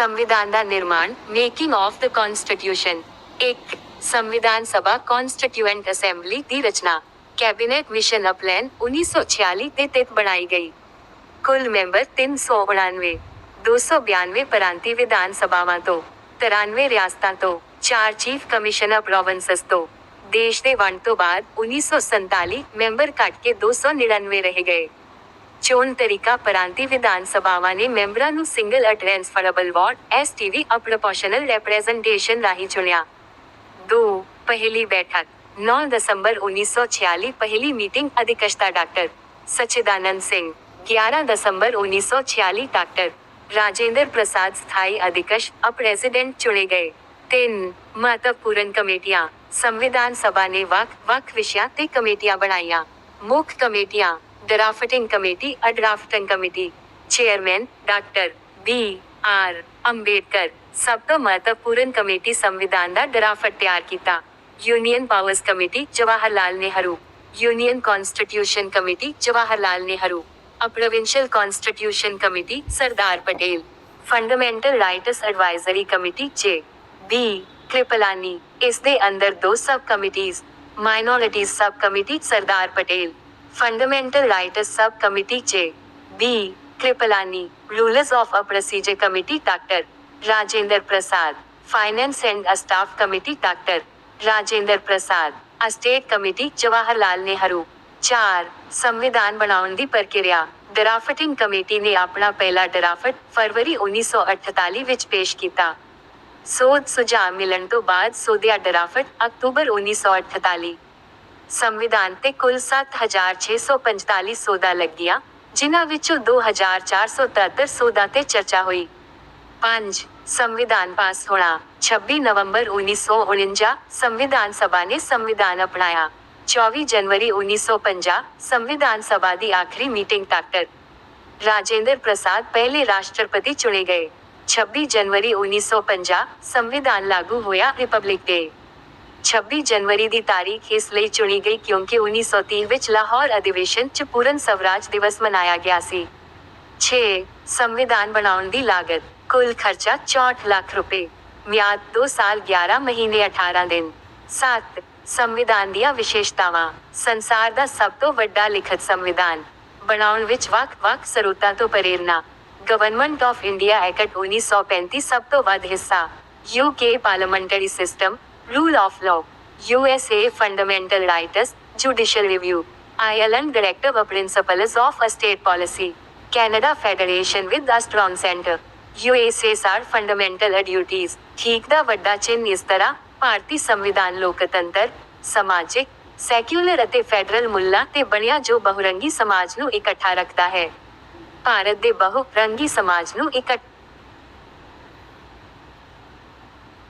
संविधान का निर्माण मेकिंग ऑफ़ द कॉन्स्टिट्यूशन एक, संविधान सभा कॉन्स्टिट्यूएंट असेंबली की रचना। कैबिनेट मिशन अपलैन उन्नीस सौ छियाली के तहत बनाई गई। कुल मेंबर तीन सौ उड़ानवे दो सौ बयानवे प्रांतीय विधानसभा तो तिरानवे रियासत तो चार चीफ कमिश्नर प्रोविंसेस तो। देश के दे वन तो बाद उन्नीस सौ संताली मैंबर घट के दो सौ निन्यानवे रह गए। ਚੋਣ ਤਰੀਕਾ ਪ੍ਰਾਂਤੀ ਵਿਧਾਨ ਸਭਾਵਾਂ ਨੇ ਮੈਂਬਰਾਂ ਨੂੰ single transferable vote STV of proportional representation ਰਾਹੀਂ ਚੁਣਿਆ। 2 ਪਹਿਲੀ ਬੈਠਕ 9 ਦਸੰਬਰ 1946 ਪਹਿਲੀ ਮੀਟਿੰਗ ਅਧਿਕਸ਼ਤਾ ਡਾਕਟਰ ਸਚਿਦਾਨੰਦ ਸਿੰਘ 11 ਦਸੰਬਰ 1946 ਡਾਕਟਰ राजेंद्र प्रसाद स्थायी अध्यक्ष अब प्रेसिडेंट चुने गए तीन महत्वपूर्ण कमेटियां संविधान सभा ने वक्फ वक्फ विषय ते कमेटियां बनाइया मुख्य कमेटियां drafting committee uh drafting committee chairman doctor B R Ambedkar सब तो महत्वपूर्ण कमेटी संविधान का ड्राफ्ट तैयार किया union powers committee Jawaharlal Nehru union constitution committee Jawaharlal Nehru uh provincial constitution committee Sardar Patel fundamental rights advisory committee J B Kripalani इसके अंदर दो sub committees minorities sub committee Sardar Patel Sardar Patel fundamental rights sub committee J B Kripalani rulers of uh procedure committee doctor Rajendra Prasad finance and staff committee doctor Rajendra Prasad uh state committee Jawahar Lal Nehru 4 ਸੰਵਿਧਾਨ ਬਣਾਉਣ ਦੀ ਪ੍ਰਕਿਰਿਆ drafting committee ਨੇ ਆਪਣਾ ਪਹਿਲਾ draft ਫਰਵਰੀ 1948 ਵਿੱਚ ਪੇਸ਼ ਕੀਤਾ ਸੋਧ ਸੁਝਾਅ ਮਿਲਣ ਤੋਂ ਬਾਅਦ ਸੋਧਿਆ ਡਰਾਫਟ ਅਕਤੂਬਰ 1948 ਸੰਵਿਧਾਨ ਤੇ ਕੁੱਲ 7645 ਸੋਧਾਂ ਲੱਗੀਆਂ ਜਿਨ੍ਹਾਂ ਵਿੱਚੋਂ 2473 ਸੋਧਾਂ ਤੇ ਚਰਚਾ ਹੋਈ 5 ਸੰਵਿਧਾਨ ਪਾਸ ਹੋਣਾ 26 ਨਵੰਬਰ 1949 ਸੰਵਿਧਾਨ ਸਭਾ ਨੇ ਸੰਵਿਧਾਨ ਅਪਣਾਇਆ 24 ਜਨਵਰੀ 1950 ਸੰਵਿਧਾਨ ਸਭਾ ਦੀ ਆਖਰੀ ਮੀਟਿੰਗ ਡਾਕਟਰ ਰਾਜੇਂਦਰ ਪ੍ਰਸਾਦ ਪਹਿਲੇ ਰਾਸ਼ਟਰਪਤੀ ਚੁਣੇ ਗਏ 26 ਜਨਵਰੀ 1950 ਸੰਵਿਧਾਨ ਲਾਗੂ ਹੋਇਆ ਰਿਪਬਲਿਕ ਡੇ 26 ਜਨਵਰੀ ਦੀ ਤਾਰੀਖ ਇਸ ਲਈ ਚੁਣੀ ਗਈ ਕਿਉਂਕਿ 1930 ਵਿੱਚ ਲਾਹੌਰ ਅਧਿਵੇਸ਼ਨ 'ਚ ਪੂਰਨ ਸਵਰਾਜ ਦਿਵਸ ਮਨਾਇਆ ਗਿਆ ਸੀ। 6 ਸੰਵਿਧਾਨ ਬਣਾਉਣ ਦੀ ਲਾਗਤ, ਕੁੱਲ ਖਰਚਾ 64 ਲੱਖ ਰੁਪਏ, ਮਿਆਦ 2 ਸਾਲ 11 ਮਹੀਨੇ 18 ਦਿਨ। 7 ਸੰਵਿਧਾਨ ਦੀਆਂ ਵਿਸ਼ੇਸ਼ਤਾਵਾਂ, ਸੰਸਾਰ ਦਾ ਸਭ ਤੋਂ ਵੱਡਾ ਲਿਖਤ ਸੰਵਿਧਾਨ, ਬਣਾਉਣ ਵਿੱਚ ਵੱਖ-ਵੱਖ ਸਰੋਤਾਂ ਤੋਂ ਪ੍ਰੇਰਨਾ ਗਵਰਨਮੈਂਟ ਆਫ ਇੰਡੀਆ ਐਕਟ 1935 ਸਭ ਤੋਂ ਵੱਧ ਹਿੱਸਾ UK parliamentary system rule of law USA fundamental rights judicial review Ireland directive uh principles of uh state policy Canada federation with a strong centre USSR fundamental duties ਠੀਕ ਦਾ ਵੱਡਾ ਚਿੰਨ੍ਹ ਇਸ ਤਰ੍ਹਾਂ ਭਾਰਤੀ ਸੰਵਿਧਾਨ ਲੋਕਤੰਤਰ ਸਮਾਜਿਕ ਸੈਕੂਲਰ ਅਤੇ ਫੈਡਰਲ ਮੁੱਲਾਂ ਤੇ ਬਣਿਆ ਜੋ ਬਹੁਰੰਗੀ ਸਮਾਜ ਨੂੰ ਇਕੱਠਾ ਰੱਖਦਾ ਹੈ ਭਾਰਤ ਦੇ ਬਹੁ ਰੰਗੀ ਸਮਾਜ ਨੂੰ ਇਕੱਠ